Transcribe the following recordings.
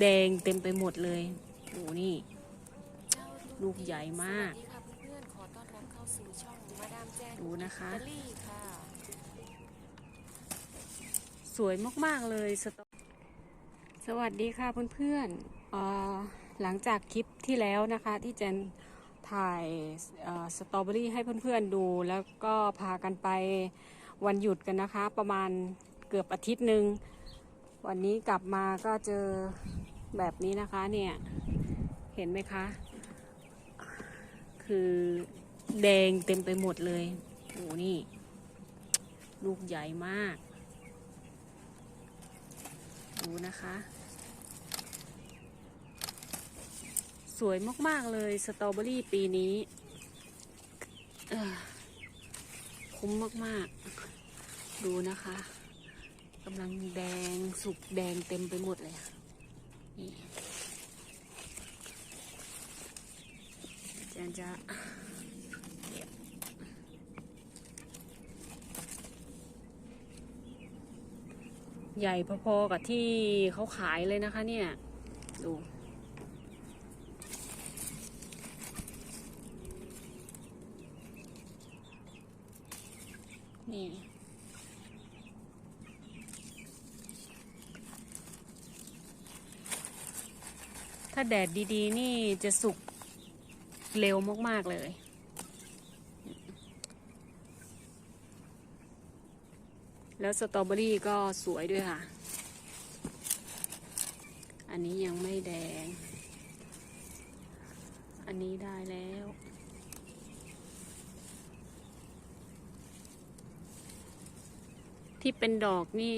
แดงเต็มไปหมดเลยโอ้นี่ ลูกใหญ่มากสวัสดีค่ะเพื่อนๆขอต้อนรับเข้าสู่ช่องมาดามแจ้งดูนะคะอิตาลีค่ะสวยมาก ๆ เลยสตสวัสดีค่ะเพื่อนๆหลังจากคลิปที่แล้วนะคะ ที่เจนถ่ายสตรอเบอรี่ให้เพื่อนๆดู แล้วก็พากันไปวันหยุดกันนะคะ ประมาณเกือบอาทิตย์หนึ่ง วันนี้กลับมาก็เจอแบบนี้นะคะเนี่ย เห็นไหมคะ คือแดงเต็มไปหมดเลยโอ้นี่ ลูกใหญ่มาก ดูนะคะ สวยมาก ๆ เลยสตรอเบอรี่ปีนี้คุ้มมาก ๆ ดูนะคะ กำลังแดงสุกแดงเต็มไปหมดเลยอะนี่อาจารย์จะใหญ่พอๆกับที่เขาขายเลยนะคะเนี่ย ดู นี่าแดดดีๆ นี่จะสุกเร็วมาก ๆ เลย แล้วสตรอเบอรี่ก็สวยด้วยค่ะ อันนี้ยังไม่แดง อันนี้ได้แล้วที่เป็นดอกนี่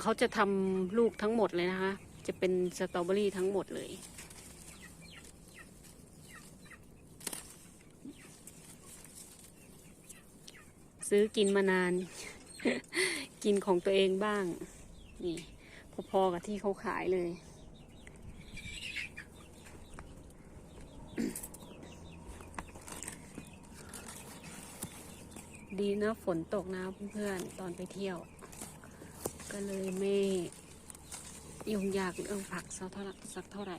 เขาจะทำลูกทั้งหมดเลยนะคะ จะเป็นสตรอเบอรี่ทั้งหมดเลย ซื้อกินมานาน กินของตัวเองบ้าง นี่ พอๆกับที่เขาขายเลยดีนะฝนตกนะเพื่อนๆตอนไปเที่ยว ก็เลยไม่ ยุ่งยากเรื่องผักสักเท่าไหร่สักเท่าไหร่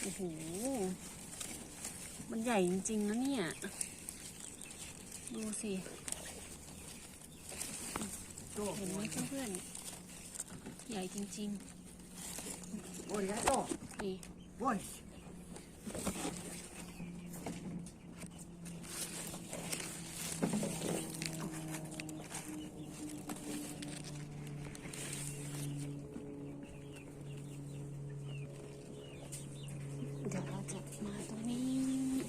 โอ้โห มันใหญ่จริงๆนะเนี่ย ดูสิเห็นไหมเพื่อนๆ ใหญ่จริง Oriental, ๆนี่ boy. เดี๋ยวเราจะมาตรงนี้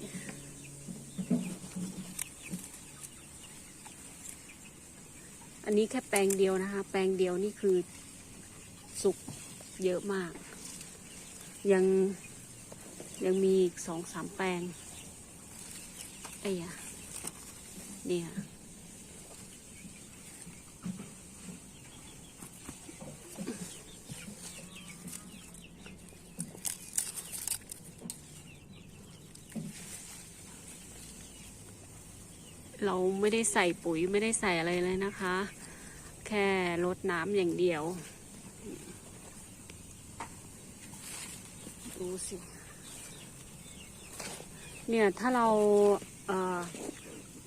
อั นนี้แค่แปลงเดียวนะคะ แปลงเดียวนี่คือสุกเยอะมาก ยังยังมีอีกสองสามแปลงไอ้ยะเนี่ยเราไม่ได้ใส่ปุ๋ยไม่ได้ใส่อะไรเลยนะคะ แค่รดน้ำอย่างเดียว ดูสิ เนี่ยถ้าเราเ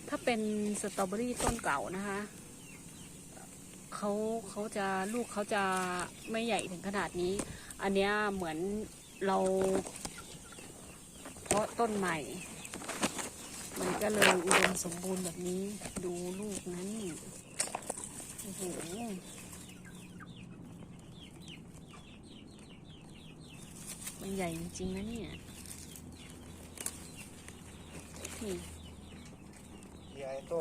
ถ้าเป็นสตรอเบอรี่ต้นเก่านะคะเขาเขาจะลูกเขาจะไม่ใหญ่ถึงขนาดนี้ อันเนี้ยเหมือนเราเพาะต้นใหม่ มันก็เลยอุดมสมบูรณ์แบบนี้ดูลูกนั้น โอ้โหมันใหญ่จริงๆนะเนี่ยนี่โต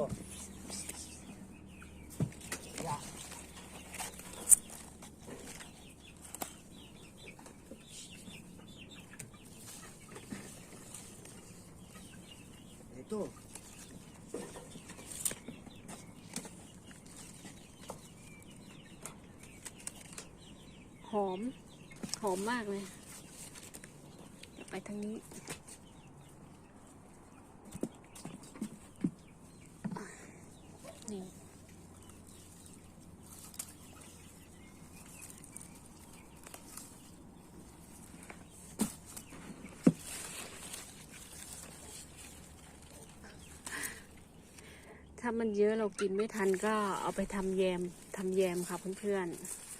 หอม หอมมากเลย ไปทางนี้ นี่ ถ้ามันเยอะเรากินไม่ทันก็เอาไปทำแยมทำแยมค่ะเพื่อนๆ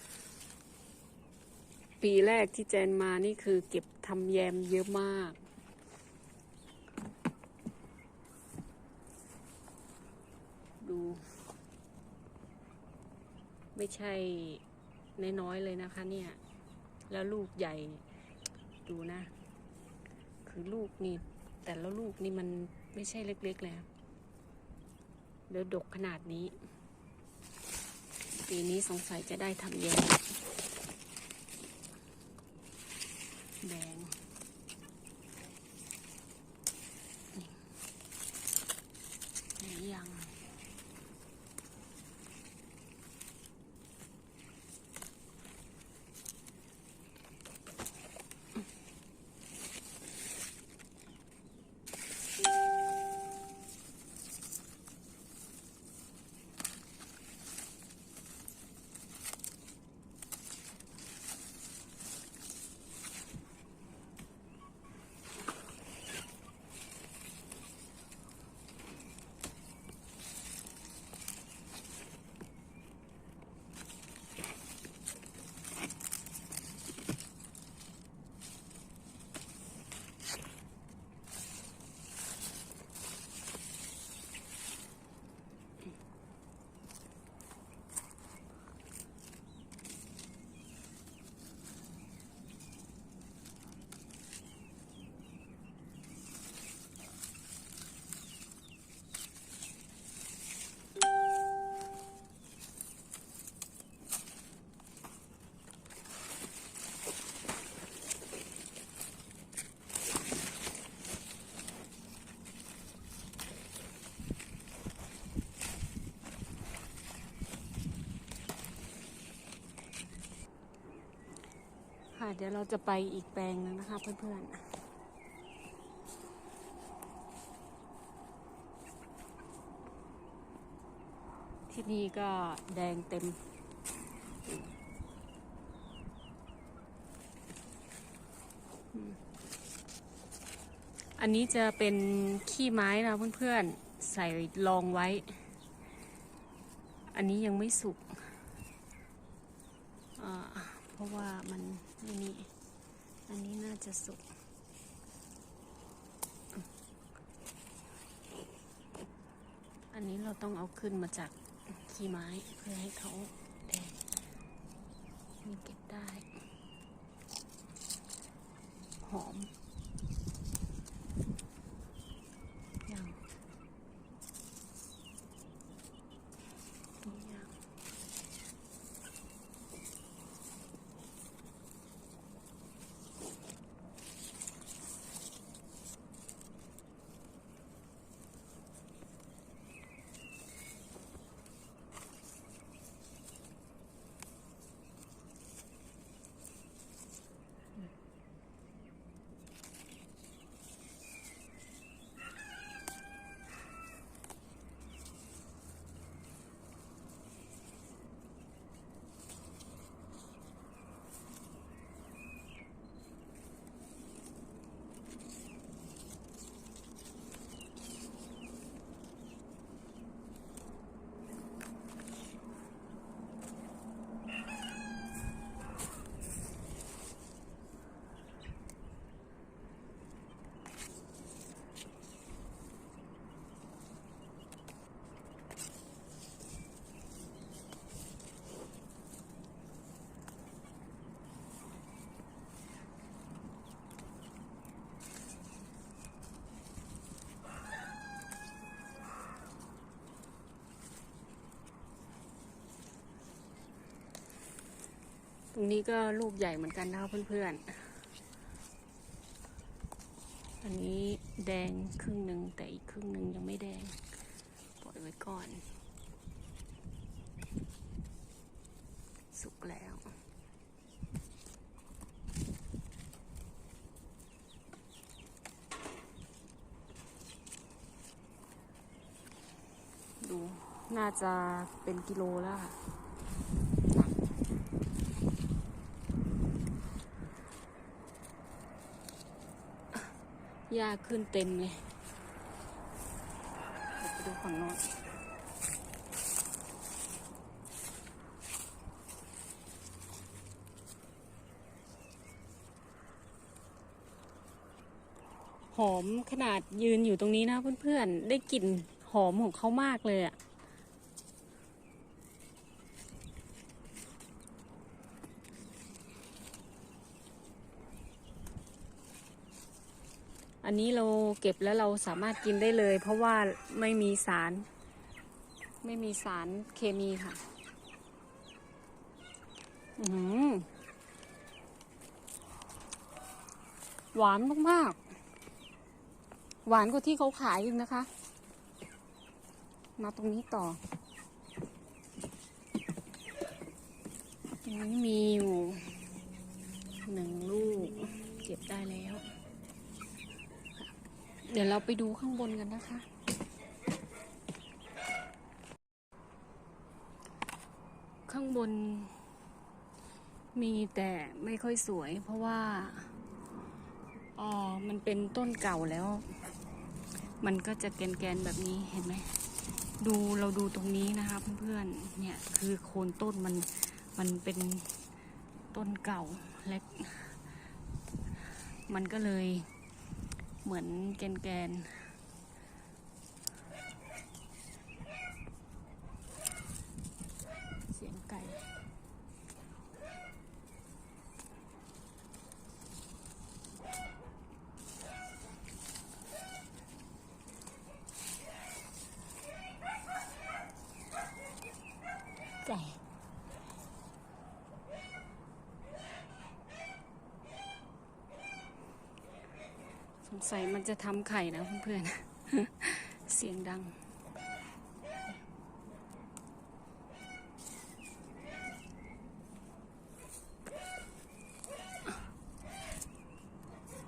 ปีแรกที่เจนมานี่คือเก็บทำแยมเยอะมาก ดู ไม่ใช่น้อยๆเลยนะคะเนี่ย แล้วลูกใหญ่ ดูนะ คือลูกนี่ แต่ละลูกนี่มันไม่ใช่เล็กๆแล้วแล้วดกขนาดนี้ ปีนี้สงสัยจะได้ทำแยม เดี๋ยวเราจะไปอีกแปลงหนึงนะคะเพื่อนๆที่นี่ก็แดงเต็ม อันนี้จะเป็นขี้ไม้นะเพื่อนๆ ใส่รองไว้ อันนี้ยังไม่สุก เพราะว่ามัน ไม่นี่อันนี้น่าจะสุกอันนี้เราต้องเอาขึ้นมาจากขี้ไม้เพื่อให้เขาแดงมีเก็บได้ หอมยังนี่ยัง ตรงนี้ก็ลูกใหญ่เหมือนกันนะคะเพื่อนๆ อันนี้แดงครึ่งหนึ่งแต่อีกครึ่งหนึ่งยังไม่แดง ปล่อยไว้ก่อน สุกแล้วดู น่าจะเป็นกิโลแล้วค่ะ หญ้าขึ้นเต็มเลยไปดูฝั่งนอนหอมขนาดยืนอยู่ตรงนี้นะเพื่อนๆ ได้กลิ่นหอมของเขามากเลยอะ อันนี้เราเก็บแล้วเราสามารถกินได้เลย เพราะว่าไม่มีสาร ไม่มีสารเคมีค่ะ อือหือหวานมากๆ หวานกว่าที่เขาขายอีกนะคะ มาตรงนี้ต่อ ตรงนี้มีอยู่หนึ่งลูก เก็บได้แล้ว เดี๋ยวเราไปดูข้างบนกันนะคะ ข้างบน มีแต่ไม่ค่อยสวย เพราะว่าอ๋อมันเป็นต้นเก่าแล้ว มันก็จะแกนๆแบบนี้เห็นไหม ดูเราดูตรงนี้นะคะเพื่อนๆ เนี่ยคือโคนต้นมันมันเป็นต้นเก่าเล็ก มันก็เลย เหมือนแกนๆเสียงไก่ไก่ สงสัยมันจะทำไข่นะเพื่อนๆ เสียงดัง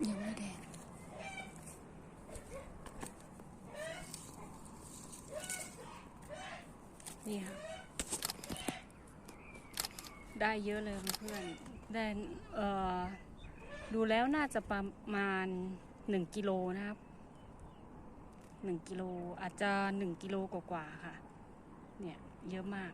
ยังไม่แดงนี่ค่ะได้เยอะเลยเพื่อน ได้ เอ่อ ดูแล้วน่าจะประมาณ หนึ่งกิโลนะครับหนึ่งกิโลอาจจะหนึ่งกิโลกว่าๆค่ะ เนี่ยเยอะมาก